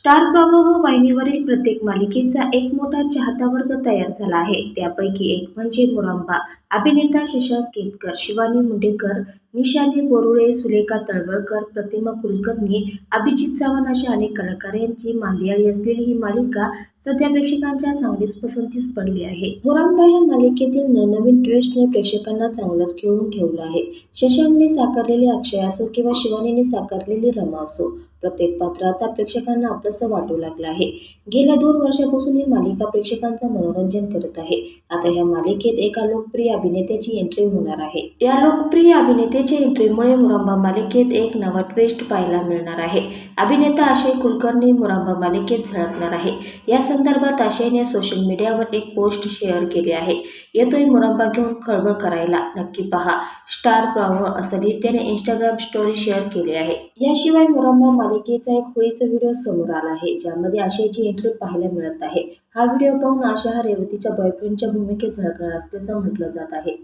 Star प्रवाह वाहिनीवरील प्रत्येक मालिकेचा एक मोठा चाहता वर्ग तयार झाला आहे. त्यापैकी एक म्हणजे मुरांबा. अभिनेता शशांक केतकर शिवानी मुंडेकर निशानी बोरुळे सुलेखा तळवळकर प्रतिमा कुलकर्णी अभिजित चव्हाण अशा अनेक कलाकार यांची मांदियाळी असलेली ही मालिका सध्या प्रेक्षकांच्या चांगलीच पसंतीस पडली आहे. मुरांबा या मालिकेतील नवनवीन ट्विस्टने प्रेक्षकांना चांगलंच खेळून ठेवलं आहे. शशांकने साकारलेली अक्षय असो किंवा शिवानीने साकारलेली रमा असो प्रत्येक पात्र आता प्रेक्षकांना असं वाटू लागलं आहे. गेल्या दोन वर्षापासून ही मालिका प्रेक्षकांचं मनोरंजन करत आहे. आता या मालिकेत एका लोकप्रिय अभिनेत्याची एंट्री होणार आहे. या लोकप्रिय अभिनेत्याच्या एंट्रीमुळे मुरांबा मालिकेत एक नवा ट्विस्ट पाहायला मिळणार आहे. अभिनेता आशय कुलकर्णी मुरांबा मालिकेत झळकणार आहे. या संदर्भात आशयने सोशल मीडियावर एक पोस्ट शेअर केली आहे. येतोय मुरांबा घेऊन खळबळ करायला. नक्की पहा. स्टार प्रवाह असं लिहित त्याने इंस्टाग्राम स्टोरी शेअर केली आहे. याशिवाय मुरांबा मालिकेचा एक होळीचा व्हिडिओ समोर आला आहे ज्यामध्ये आशयाची एंट्री पाहायला मिळत आहे. हा व्हिडिओ पाहून आशा हा रेवतीच्या बॉयफ्रेंडच्या भूमिकेत झळकणार असल्याचं म्हटलं जात आहे.